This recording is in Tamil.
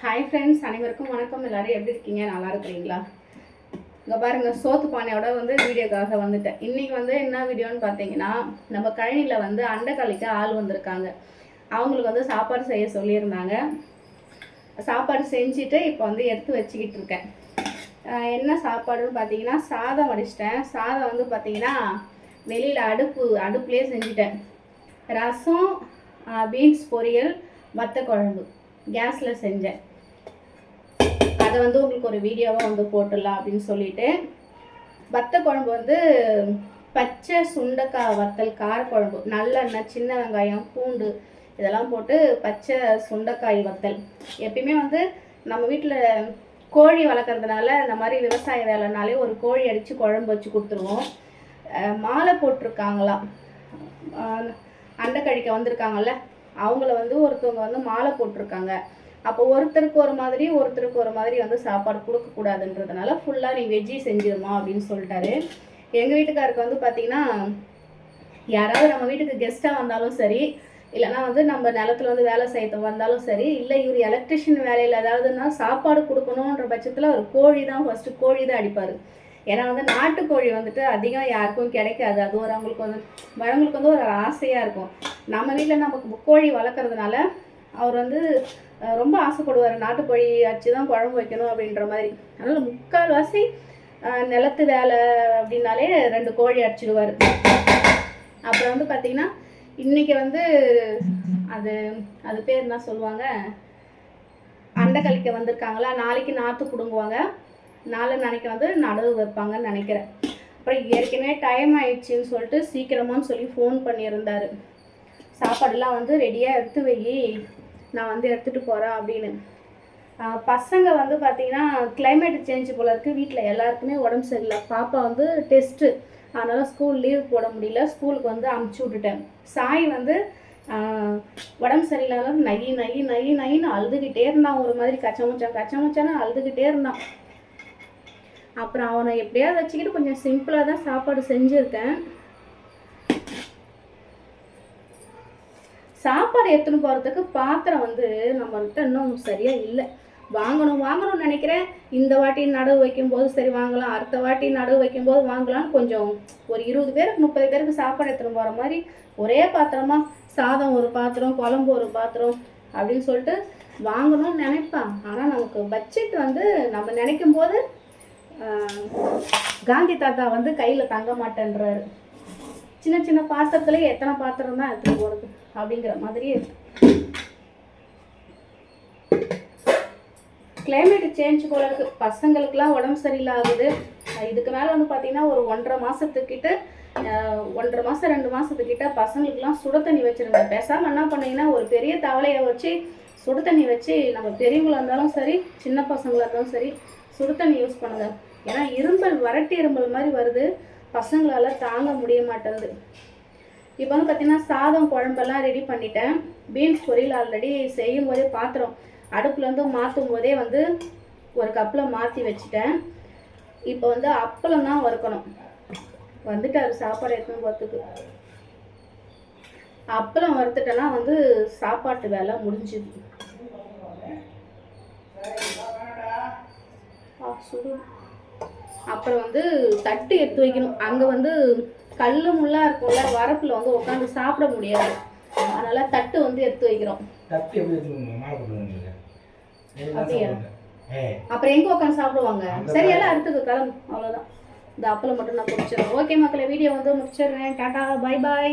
ஹாய் ஃப்ரெண்ட்ஸ் அனைவருக்கும் வணக்கம். எல்லோரும் எப்படி இருக்கீங்க? நல்லா இருக்கிறீங்களா? இங்கே பாருங்கள் சோத்து பானையோட வந்து வீடியோக்காக வந்துட்டேன். இன்றைக்கி வந்து என்ன வீடியோன்னு பார்த்தீங்கன்னா நம்ம கழனியில் வந்து அண்டைக்காலிக்கு ஆள் வந்திருக்காங்க. அவங்களுக்கு வந்து சாப்பாடு செய்ய சொல்லியிருந்தாங்க. சாப்பாடு செஞ்சுட்டு இப்போ வந்து எடுத்து வச்சுக்கிட்டு இருக்கேன். என்ன சாப்பாடுன்னு பார்த்தீங்கன்னா சாதம் வடிச்சிட்டேன். சாதம் வந்து பார்த்தீங்கன்னா வெளியில் அடுப்பு அடுப்புலேயே செஞ்சுட்டேன். ரசம் பீன்ஸ் பொரியல் வத்த குழம்பு கேஸில் செஞ்சேன். அதை வந்து உங்களுக்கு ஒரு வீடியோவாக வந்து போட்டுடலாம் அப்படின்னு சொல்லிட்டு. வத்த குழம்பு வந்து பச்சை சுண்டைக்காய் வத்தல் காரக்குழம்பு நல்லெண்ணெய் சின்ன வெங்காயம் பூண்டு இதெல்லாம் போட்டு பச்சை சுண்டைக்காய் வத்தல். எப்பயுமே வந்து நம்ம வீட்டில் கோழி வளர்க்குறதுனால இந்த மாதிரி விவசாய வேலைனாலே ஒரு கோழி அடித்து குழம்பு வச்சு கொடுத்துருவோம். மாலை போட்டிருக்காங்களாம். அண்டை கழிக்க வந்திருக்காங்கல்ல அவங்கள வந்து ஒருத்தவங்க வந்து மாலை போட்டிருக்காங்க. அப்போ ஒருத்தருக்கு ஒரு மாதிரி ஒருத்தருக்கு ஒரு மாதிரி வந்து சாப்பாடு கொடுக்கக்கூடாதுன்றதுனால ஃபுல்லாக நீ வெஜ்ஜி செஞ்சிருமா அப்படின்னு சொல்லிட்டாரு. எங்கள் வீட்டுக்காருக்கு வந்து பார்த்தீங்கன்னா யாராவது நம்ம வீட்டுக்கு கெஸ்ட்டாக வந்தாலும் சரி இல்லைன்னா வந்து நம்ம நிலத்துல வந்து வேலை செய்ய வந்தாலும் சரி இல்லை இவர் எலக்ட்ரிஷியன் வேலையில் ஏதாவதுன்னா சாப்பாடு கொடுக்கணுன்ற பட்சத்தில் ஒரு கோழி தான் ஃபஸ்ட்டு கோழி தான் அடிப்பார். ஏன்னா வந்து நாட்டுக்கோழி வந்துட்டு அதிகம் யாருக்கும் கிடைக்காது. அது ஒரு அவங்களுக்கு வந்து வரவங்களுக்கு வந்து ஒரு ஆசையாக இருக்கும். நம்ம வீட்டில் நமக்கு கோழி வளர்க்குறதுனால அவர் வந்து ரொம்ப ஆசைப்படுவார். நாட்டுக்கோழி அச்சு தான் குழம்பு வைக்கணும் அப்படின்ற மாதிரி. அதனால் முக்கால்வாசி நிலத்து வேலை அப்படின்னாலே ரெண்டு கோழி அடிச்சிடுவார் அப்புறம் வந்து பார்த்திங்கன்னா இன்றைக்கி வந்து அது அது பேர் என்ன சொல்லுவாங்க? அண்டை கழிக்க வந்திருக்காங்களா? நாளைக்கு நாற்று பிடுங்குவாங்க. நாளை நாளைக்கு வந்து நடவு வைப்பாங்கன்னு நினைக்கிறேன். அப்புறம் ஏற்கனவே டைம் ஆயிடுச்சுன்னு சொல்லிட்டு சீக்கிரமான்னு சொல்லி ஃபோன் பண்ணியிருந்தார். சாப்பாடெல்லாம் வந்து ரெடியாக எடுத்து வை. நான் வந்து எடுத்துகிட்டு போகிறேன் அப்படின்னு. பசங்க வந்து பார்த்தீங்கன்னா கிளைமேட் சேஞ்ச் போல இருக்குது வீட்டில் எல்லாருக்குமே உடம்பு சரியில்லை. பாப்பா வந்து டெஸ்ட்டு அதனால் ஸ்கூல் லீவ் போட முடியல. ஸ்கூலுக்கு வந்து அமுச்சு விட்டுட்டேன். சாய் வந்து உடம்பு சரியில்லாத நகி நகி நகி நகின்னு அழுதுகிட்டே இருந்தான். ஒரு மாதிரி கச்சமுச்சான் கச்சமுச்சானா அழுதுகிட்டே இருந்தான். அப்புறம் அவனை எப்படியாவது வச்சுக்கிட்டு கொஞ்சம் சிம்பிளாக தான் சாப்பாடு செஞ்சுருக்கேன். சாப்பாடு எடுத்துன்னு போகிறதுக்கு பாத்திரம் வந்து நம்மள்கிட்ட இன்னும் சரியாக இல்லை. வாங்கணும் வாங்கணும்னு நினைக்கிறேன். இந்த வாட்டி நடவு வைக்கும்போது சரி வாங்கலாம். அடுத்த வாட்டி நடவு வைக்கும்போது வாங்கலாம்னு கொஞ்சம் ஒரு இருபது பேருக்கு முப்பது பேருக்கு சாப்பாடு எடுத்துன்னு போகிற மாதிரி ஒரே பாத்திரமா சாதம் ஒரு பாத்திரம் குழம்பு ஒரு பாத்திரம் அப்படின்னு சொல்லிட்டு வாங்கணும்னு நினைப்பான். ஆனால் நமக்கு பட்ஜெட் வந்து நம்ம நினைக்கும் போது காந்தி தாத்தா வந்து கையில் தங்க மாட்டேன்றாரு. சின்ன சின்ன பாத்திரத்துலேயே எத்தனை பாத்திரம் தான் எடுத்துட்டு போகிறது அப்படிங்கிற மாதிரி இருக்கு. கிளைமேட் சேஞ்ச் போல இருக்கு. பசங்களுக்குலாம் உடம்பு சரியில்லாகுது இதுக்கு மேலே வந்து பார்த்திங்கன்னா ஒரு ஒன்றரை மாதத்துக்கிட்ட ஒன்றரை மாதம் ரெண்டு மாதத்துக்கிட்ட பசங்களுக்குலாம் சுட தண்ணி வச்சுருங்க. பேசாமல் என்ன பண்ணீங்கன்னா ஒரு பெரிய தவளையை வச்சு சுடு தண்ணி வச்சு நம்ம பெரியவங்களா இருந்தாலும் சரி சின்ன பசங்களா இருந்தாலும் சரி சுடு தண்ணி யூஸ் பண்ணுங்க. ஏன்னா இரும்பல் வறட்டு இரும்பல் மாதிரி வருது. பசங்களால் தாங்க முடிய மாட்டேங்குது. இப்போ வந்து பார்த்தீங்கன்னா சாதம் குழம்பெல்லாம் ரெடி பண்ணிட்டேன். பீன்ஸ் பொரியல் ஆல்ரெடி செய்யும் போதே பாத்திரம். அடுப்புலேருந்து மாற்றும் போதே வந்து ஒரு கப்பில் மாற்றி வச்சுட்டேன். இப்போ வந்து அப்பளம் தான் வறுக்கணும். வந்துட்டாரு சாப்பாடு எடுத்துன்னு போகிறதுக்கு அப்பளம் வறுத்துட்டனா வந்து சாப்பாட்டு வேலை முடிஞ்சுது. ஆ, சுடு. அப்புறம் வந்து தட்டு எடுத்து வைக்கணும். அங்கே வந்து கல் முள்ளா இருக்கும்ல வரப்பில் வந்து உட்காந்து சாப்பிட முடியாது. அதனால தட்டு வந்து எடுத்து வைக்கிறோம். அப்புறம் எங்கே உட்காந்து சாப்பிடுவாங்க? சரி எல்லாம் அடுத்தது கிளம்பு. அவ்வளோதான் இந்த அப்பளம் மட்டும் நான் பிடிச்சிடுறேன் ஓகே மக்களே வீடியோ வந்து முடிச்சிடுறேன். Tata bye bye